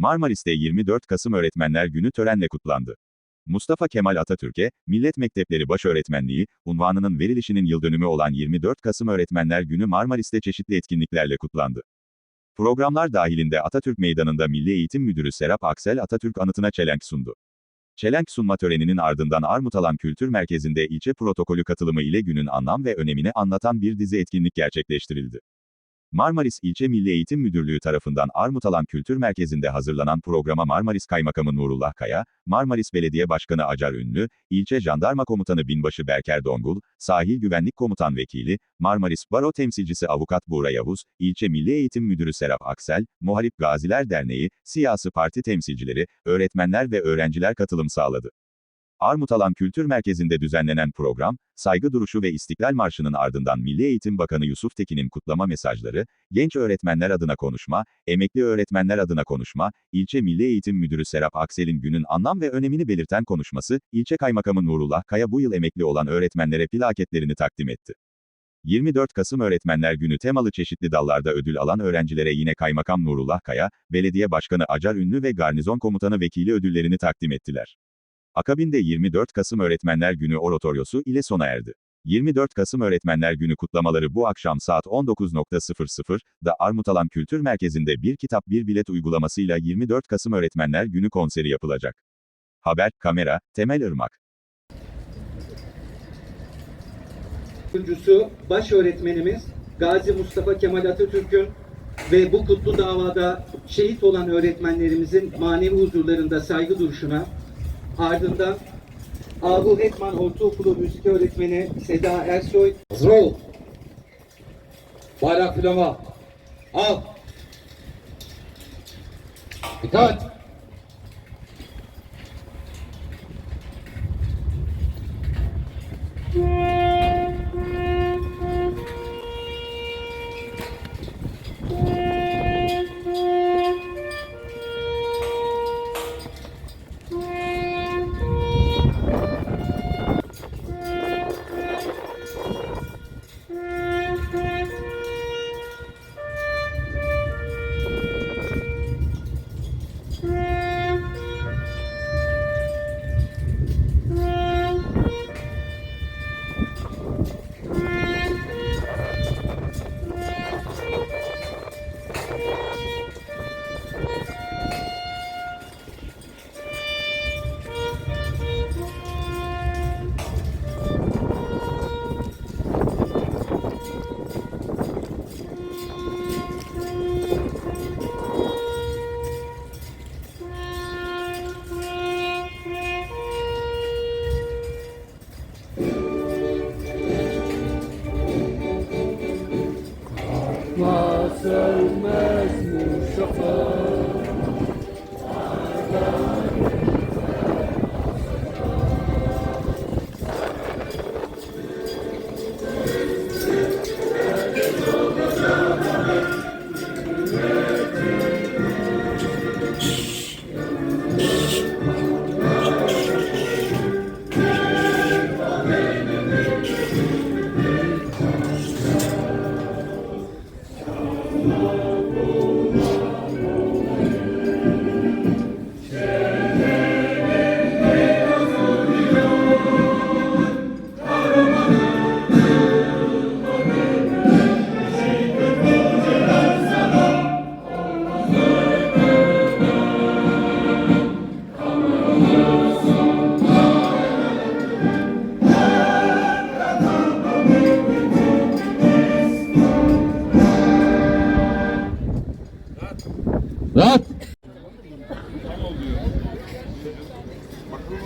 Marmaris'te 24 Kasım Öğretmenler Günü törenle kutlandı. Mustafa Kemal Atatürk'e, Millet Mektepleri Başöğretmenliği, unvanının verilişinin yıldönümü olan 24 Kasım Öğretmenler Günü Marmaris'te çeşitli etkinliklerle kutlandı. Programlar dahilinde Atatürk Meydanı'nda Milli Eğitim Müdürü Serap Aksel Atatürk anıtına çelenk sundu. Çelenk sunma töreninin ardından Armutalan Kültür Merkezi'nde ilçe protokolü katılımı ile günün anlam ve önemini anlatan bir dizi etkinlik gerçekleştirildi. Marmaris İlçe Milli Eğitim Müdürlüğü tarafından Armutalan Kültür Merkezi'nde hazırlanan programa Marmaris Kaymakamı Nurullah Kaya, Marmaris Belediye Başkanı Acar Ünlü, İlçe Jandarma Komutanı Binbaşı Berker Dongul, Sahil Güvenlik Komutan Vekili, Marmaris Baro Temsilcisi Avukat Buğra Yavuz, İlçe Milli Eğitim Müdürü Serap Aksel, Muharip Gaziler Derneği, siyasi parti temsilcileri, öğretmenler ve öğrenciler katılım sağladı. Armutalan Kültür Merkezi'nde düzenlenen program, saygı duruşu ve İstiklal Marşı'nın ardından Milli Eğitim Bakanı Yusuf Tekin'in kutlama mesajları, genç öğretmenler adına konuşma, emekli öğretmenler adına konuşma, ilçe Milli Eğitim Müdürü Serap Aksel'in günün anlam ve önemini belirten konuşması, ilçe kaymakamı Nurullah Kaya bu yıl emekli olan öğretmenlere plaketlerini takdim etti. 24 Kasım Öğretmenler Günü temalı çeşitli dallarda ödül alan öğrencilere yine Kaymakam Nurullah Kaya, Belediye Başkanı Acar Ünlü ve Garnizon Komutanı Vekili ödüllerini takdim ettiler. Akabinde 24 Kasım Öğretmenler Günü oratoryosu ile sona erdi. 24 Kasım Öğretmenler Günü kutlamaları bu akşam saat 19.00'da Armutalan Kültür Merkezi'nde bir kitap bir bilet uygulamasıyla 24 Kasım Öğretmenler Günü konseri yapılacak. Haber, kamera, Temel Irmak. Öncüsü baş öğretmenimiz Gazi Mustafa Kemal Atatürk'ün ve bu kutlu davada şehit olan öğretmenlerimizin manevi huzurlarında saygı duruşuna ardından Ahu Hetman Ortaokulu Müzik Öğretmeni Seda Ersoy Hazır ol. Bayrak filama. Al. Dikkat. Bye. Rahat. ಮತ್ತು